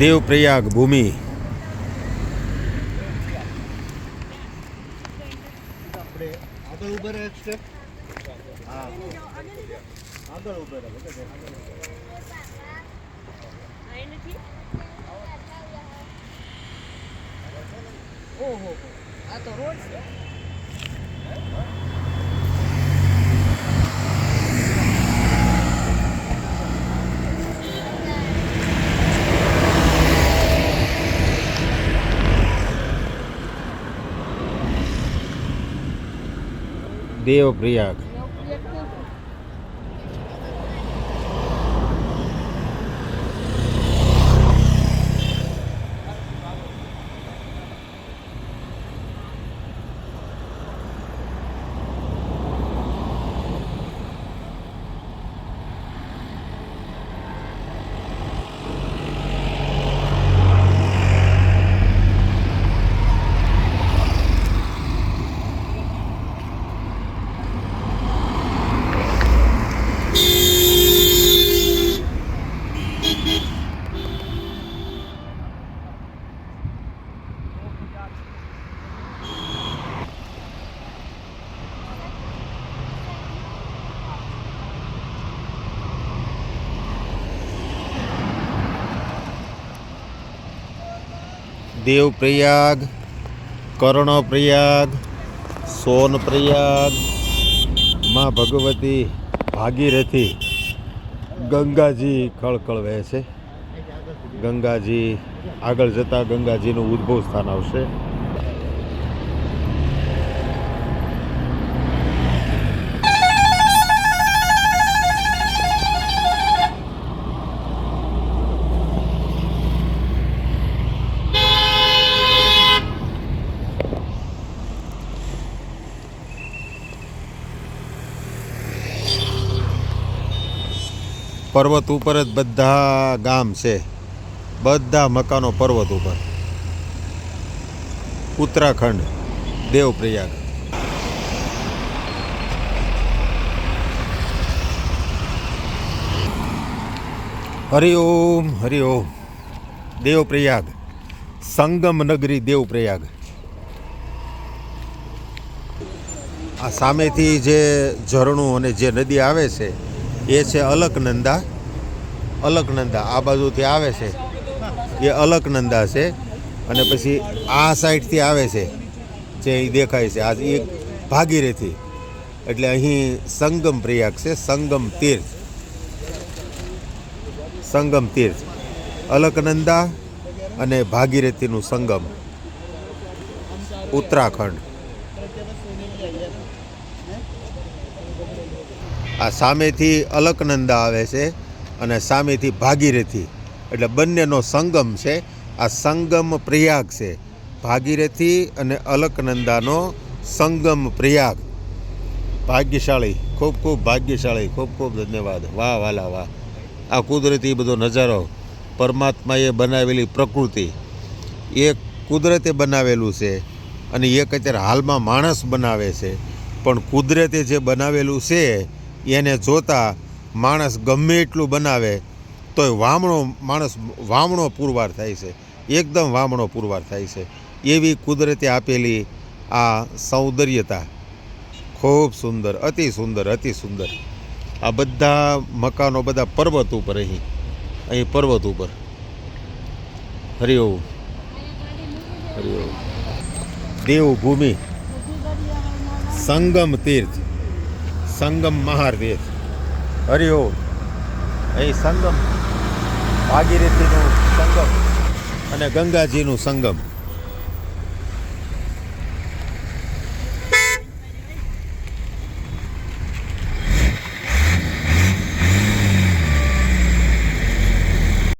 દેવપ્રયાગ ભૂમિ. ઓહો આ તો રોડ છે. દેવપ્રયાગ દેવપ્રયાગ, કર્ણપ્રયાગ, સોનપ્રયાગ, માં ભગવતી ભાગીરથી ગંગાજી ખળખળ વહે છે. ગંગાજી, આગળ જતાં ગંગાજીનું ઉદ્ભવ સ્થાન આવશે. પર્વત ઉપર જ બધા ગામ છે. બધા મકાનો પર્વત ઉપર. ઉત્તરાખંડ, દેવપ્રયાગ. હરિઓમ હરિઓમ દેવપ્રયાગ. સંગમ નગરી દેવપ્રયાગ. આ સામેથી જે ઝરણું અને જે નદી આવે છે એ છે અલકનંદા. અલકનંદા, આ બાજુથી આવે છે. એ અલકનંદા છે અને પછી આ સાઈડથી આવે છે, જે અહીં દેખાય છે. આ એક ભાગીરેથી. એટલે અહીં સંગમ પ્રયાગ છે, સંગમ તીર્થ. સંગમ તીર્થ. અલકનંદા અને ભાગીરથીનું સંગમ. ઉત્તરાખંડ. આ સામેથી અલકનંદા આવે છે અને સામેથી ભાગીરથી. એટલે બંનેનો સંગમ છે. આ સંગમ પ્રયાગ છે. ભાગીરથી અને અલકનંદાનો સંગમ પ્રયાગ. ભાગ્યશાળી, ખૂબ ખૂબ ભાગ્યશાળી, ખૂબ ખૂબ ધન્યવાદ. વાહ વાલા વાહ. આ કુદરતી બધો નજારો પરમાત્માએ બનાવેલી પ્રકૃતિ. એ કુદરતે બનાવેલું છે અને એક અત્યારે હાલમાં માણસ બનાવે છે. પણ કુદરતે જે બનાવેલું છે, એને જોતા માણસ ગમે એટલું બનાવે, તોય વામણો માણસ વામણો પુરવાર થાય છે. એકદમ વામણો પુરવાર થાય છે. એવી કુદરતે આપેલી આ સૌંદર્યતા ખૂબ સુંદર, અતિ સુંદર અતિ સુંદર. આ બધા મકાનો, બધા પર્વત ઉપર અહીં અહીં પર્વત ઉપર. હરિઓમ હરિઓમ દેવભૂમિ. સંગમ તીર્થ. સંગમ મહાર તીર્થ હરિઓમ અહીં સંગમ. ભાગીરથીનું સંગમ અને ગંગાજીનું સંગમ.